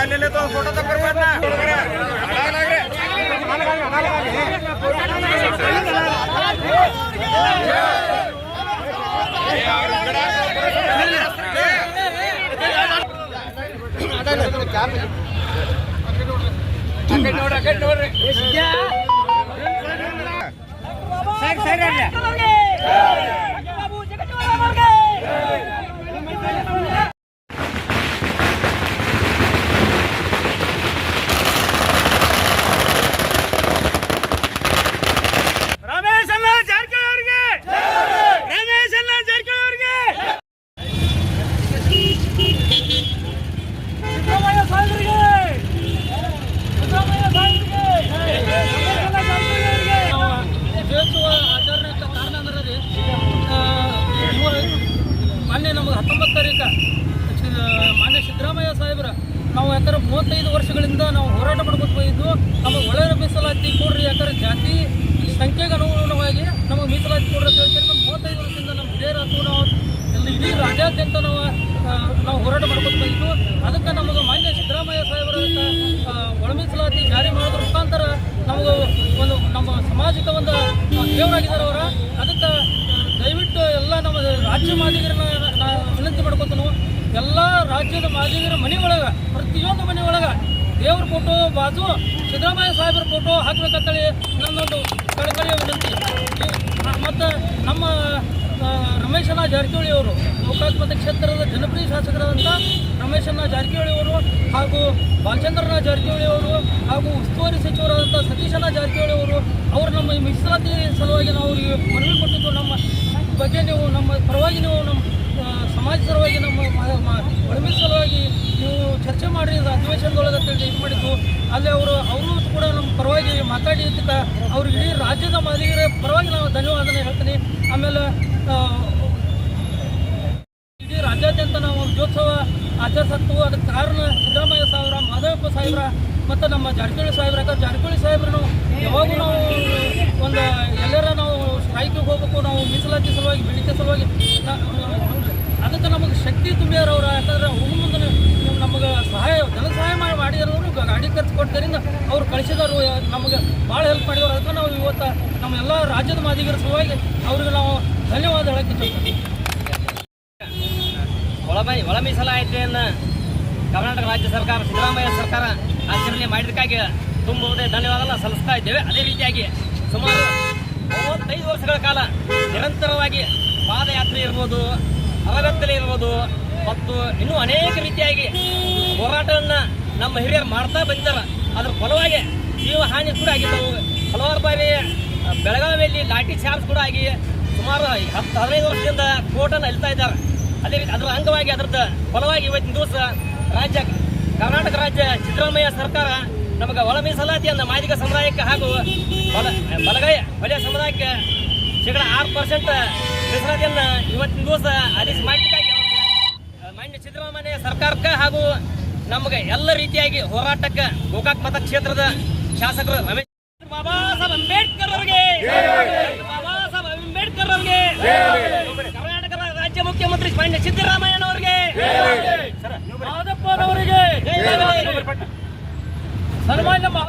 ಅಲ್ಲೆಲ್ಲ ಫೋಟೋ ತಗೊಂಡ್ಬರ್ಬಾರ್ದ ಸರಿ ಸರಿ ಅಲ್ಲ ರಮೇಶ್ ಅಣ್ಣ ಜಾರಕಿಹೊಳಿ ಅವರಿಗೆ ರಮೇಶ್ ಅಣ್ಣ ಜಾರಕಿಹೊಳಿ ಅವರಿಗೆ ಸಿದ್ದರಾಮಯ್ಯ ಸಾಹೇಬರಿಗೆ ಸಿದ್ದರಾಮಯ್ಯ ಸಾಹೇಬರಿಗೆ ರಮೇಶ್ ಅಣ್ಣ ಜಾರಕಿಹೊಳಿ ಅವರಿಗೆ ಜಯಿಸುವ ಆಚರಣೆಗೆ ಕಾರಣ ಅಂದ್ರೆ ರೀ ಆ, ಇವ- ಮೊನ್ನೆ ನಮಗೆ ಹತ್ತೊಂಬತ್ತು ತಾರೀಕು ಮಾನ್ಯ ಸಿದ್ದರಾಮಯ್ಯ ಸಾಹೇಬ್ರ, ನಾವು ಯಾಕಂದ್ರೆ ಮೂವತ್ತೈದು ವರ್ಷಗಳಿಂದ ನಾವು ಹೋರಾಟ ಮಾಡ್ಕೊಂಡು ಹೋಗಿದ್ದು, ನಮಗೆ ಒಳ್ಳೆಯ ಮೀಸಲಾತಿ ಕೊಡ್ರಿ ಯಾಕಂದ್ರೆ ಜಾತಿ ಸಂಖ್ಯೆಗೆ ಅನುಗುಣವಾಗಿ ನಮಗೆ ಮೀಸಲಾತಿ ಕೊಡ್ರಿ ಅಂತ ಹೇಳ್ತಾರೆ ನಮ್ಮ ಮೂವತ್ತೈದು ವರ್ಷದಿಂದ ನಮ್ಮ ಹಿರಿಯರು ಅಥವಾ ನಾವು ಇಡೀ ರಾಜ್ಯಾದ್ಯಂತ ನಾವು ನಾವು ಹೋರಾಟ ಮಾಡ್ಕೊಂಡು ಬಂದಿದ್ದು ಅದಕ್ಕೆ ನಮಗೆ ಮಾನ್ಯ ಸಿದ್ದರಾಮಯ್ಯ ಸಾಹೇಬರ ಒಳ ಮೀಸಲಾತಿ ಜಾರಿ ಮಾಡೋದ್ರ ಮುಖಾಂತರ ನಮಗೆ ಒಂದು ನಮ್ಮ ಸಮಾಜಕ್ಕೆ ಒಂದು ದೇವರಾಗಿದ್ದಾರೆ ಅವರ ಅದಕ್ಕೆ ದಯವಿಟ್ಟು ಎಲ್ಲ ನಮ್ಮ ರಾಜ್ಯ ಮಾದಿಗರನ್ನ ನಾ ವಿನಂತಿ ಮಾಡ್ಕೊತಾನು ಎಲ್ಲ ರಾಜ್ಯದ ಮಾದಿಗರ ಮನೆ ಒಳಗೆ, ಪ್ರತಿಯೊಂದು ಮನೆ ಒಳಗೆ ದೇವ್ರ ಫೋಟೋ ಬಾಜು ಸಿದ್ದರಾಮಯ್ಯ ಸಾಹೇಬರ ಫೋಟೋ ಹಾಕ್ಬೇಕಂತೇಳಿ ನನ್ನೊಂದು ಕಳಕಳಿಯ ವಿನಂತಿ. ಮತ್ತು ನಮ್ಮ ರಮೇಶನ ಜಾರಕಿಹೊಳಿ ಅವರು ಗೋಕಾಕ್ ಕ್ಷೇತ್ರದ ಜನಪ್ರಿಯ ಶಾಸಕರಾದಂಥ ರಮೇಶಣ್ಣ ಜಾರಕಿಹೊಳಿ ಅವರು ಹಾಗೂ ಬಾಲಚಂದ್ರನ ಜಾರಕಿಹೊಳಿ ಅವರು ಹಾಗೂ ಉಸ್ತುವಾರಿ ಸಚಿವರಾದಂಥ ಸತೀಶಣ್ಣ ಜಾರಕಿಹೊಳಿ ಅವರು ಅವರು ನಮ್ಮ ಮೀಸಲಾತಿ ಸಲುವಾಗಿ ನಾವು ಮನವಿ ಕೊಟ್ಟಿದ್ದು ನಮ್ಮ ಬಗ್ಗೆ ನೀವು ನಮ್ಮ ಪರವಾಗಿ ನೀವು ನಮ್ಮ ಸಮಾಜ ಸಲುವಾಗಿ ನಮ್ಮ ಒಡಮೆ ಸಲುವಾಗಿ ನೀವು ಚರ್ಚೆ ಮಾಡಿ ಅಧಿವೇಶನದೊಳಗೆ ಅಂತೇಳಿ ಇದು ಮಾಡಿದ್ದು. ಅಲ್ಲಿ ಅವರು ಅವರು ಕೂಡ ನಮ್ಮ ಪರವಾಗಿ ಮಾತಾಡಿ ಅಂತ ಅವ್ರಿಗೆ ಇಡೀ ರಾಜ್ಯದ ಮಾದಿಗರ ಪರವಾಗಿ ನಾವು ಧನ್ಯವಾದನೆ ಹೇಳ್ತೀನಿ. ಆಮೇಲೆ ಇಡೀ ರಾಜ್ಯಾದ್ಯಂತ ನಾವು ಒಂದು ಜೋತ್ಸವ ಆಚರಿಸತ್ತು ಅದಕ್ಕೆ ಕಾರಣ ಸಿದ್ದರಾಮಯ್ಯ ಸಾಹೇಬ್ರ, ಮಾಧವಪ್ಪ ಸಾಹೇಬ್ರ ಮತ್ತು ನಮ್ಮ ಜಾರಕಿಹೊಳಿ ಸಾಹೇಬ್ರ. ಯಾಕಂದ್ರೆ ಜಾರಕಿಹೊಳಿ ಸಾಹೇಬ್ರು ನಾವು ಯಾವಾಗೂ ನಾವು ಒಂದು ಎಲ್ಲರ ನಾವು ಸ್ಟ್ರೈಕಿಗೆ ಹೋಗಬೇಕು, ನಾವು ಮೀಸಲಾತಿ ಸಲುವಾಗಿ, ಬೇಡಿಕೆ ಸಲುವಾಗಿ ಅದಕ್ಕೆ ನಮಗೆ ಶಕ್ತಿ ತುಂಬಿಯಾರವ್ರ ಯಾಕಂದ್ರೆ ಮುಂದೆ ನಮಗೆ ಸಹಾಯ ಜನ ಸಹಾಯ ಮಾಡಿ ಮಾಡಿರೋರು ಗಾಡಿ ಖರ್ಚು ಕೊಟ್ಟರಿಂದ ಅವ್ರು ಕಳಿಸಿದವರು ನಮಗೆ ಭಾಳ ಹೆಲ್ಪ್ ಮಾಡಿದವರು. ಅದಕ್ಕೆ ನಾವು ಇವತ್ತು ನಮ್ಮ ಎಲ್ಲ ರಾಜ್ಯದ ಮಾದಿಗರ ಸಲುವಾಗಿ ಅವ್ರಿಗೆ ನಾವು ಧನ್ಯವಾದ ಹೇಳಕ್ಕೆ ಒಳಮೈ ಒಳ ಒಳ ಕರ್ನಾಟಕ ರಾಜ್ಯ ಸರ್ಕಾರ, ಸಿದ್ದರಾಮಯ್ಯ ಸರ್ಕಾರ ಆಚರಣೆ ಮಾಡಿದ್ದಕ್ಕಾಗಿ ತುಂಬುವುದೇ ಧನ್ಯವಾದ ಸಲ್ಲಿಸ್ತಾ ಇದ್ದೇವೆ. ಅದೇ ರೀತಿಯಾಗಿ ಸುಮಾರು ಮೂವತ್ತೈದು ವರ್ಷಗಳ ಕಾಲ ನಿರಂತರವಾಗಿ ಪಾದಯಾತ್ರೆ ಇರ್ಬೋದು ಅರಗತ್ತಲೆ ಇರ್ಬೋದು ಮತ್ತು ಇನ್ನೂ ಅನೇಕ ರೀತಿಯಾಗಿ ಹೋರಾಟವನ್ನು ನಮ್ಮ ಹಿರಿಯರು ಮಾಡ್ತಾ ಬಂದಿದ್ದಾರೆ. ಅದ್ರ ಫಲವಾಗಿ ಜೀವ ಹಾನಿ ಕೂಡ ಆಗಿದ್ದವು. ಹಲವಾರು ಬಾರಿ ಬೆಳಗಾವಿಯಲ್ಲಿ ಲಾಠಿ ಚಾರ್ಜ್ ಕೂಡ ಆಗಿ ಸುಮಾರು ಹತ್ತು, ಹದಿನೈದು ವರ್ಷದಿಂದ ಕೋರ್ಟನ್ನು ಅಲ್ತಾ ಇದ್ದಾರೆ. ಅದೇ ರೀತಿ ಅದರ ಅಂಗವಾಗಿ ಅದರದ ಫಲವಾಗಿ ಇವತ್ತಿನ ದಿವಸ ರಾಜ್ಯ, ಕರ್ನಾಟಕ ರಾಜ್ಯ ಸಿದ್ದರಾಮಯ್ಯ ಸರ್ಕಾರ ನಮಗೆ ಒಳ ಮೀಸಲಾತಿಯನ್ನು ಮಾದಿಗ ಸಮುದಾಯಕ್ಕೆ ಹಾಗೂ ಬಲ, ಬಲಗೈ, ಬಲಿಯ ಸಮುದಾಯಕ್ಕೆ ಶೇಕಡ ಆರು ಪರ್ಸೆಂಟ್ ಮೀಸಲಾತಿಯನ್ನು ಇವತ್ತಿನ ದಿವಸ ಆದೇಶ ಮಾಡಲಿಕ್ಕಾಗಿ ಮಾನ್ಯ ಸಿದ್ದರಾಮಯ್ಯ ಸರ್ಕಾರಕ್ಕೆ ಹಾಗೂ ನಮಗೆ ಎಲ್ಲ ರೀತಿಯಾಗಿ ಹೋರಾಟಕ್ಕೆ ಗೋಕಾಕ್ ಮತಕ್ಷೇತ್ರದ ಶಾಸಕರು ರಮೇಶ್ ಬಾಬಾ ಸಾಹೇಬ್ ಅಂಬೇಡ್ಕರ್ ಅವರಿಗೆ! ಬಾಬಾ ಸಾಹೇಬ್ ಅಂಬೇಡ್ಕರ್ ಅವರಿಗೆ! ಕರ್ನಾಟಕ ರಾಜ್ಯ ಮುಖ್ಯಮಂತ್ರಿ ಮಾನ್ಯ ಸಿದ್ದರಾಮಯ್ಯನವರಿಗೆ! ಮಾದಪ್ಪನವರಿಗೆ. ಸನ್ಮಾನ್ಯ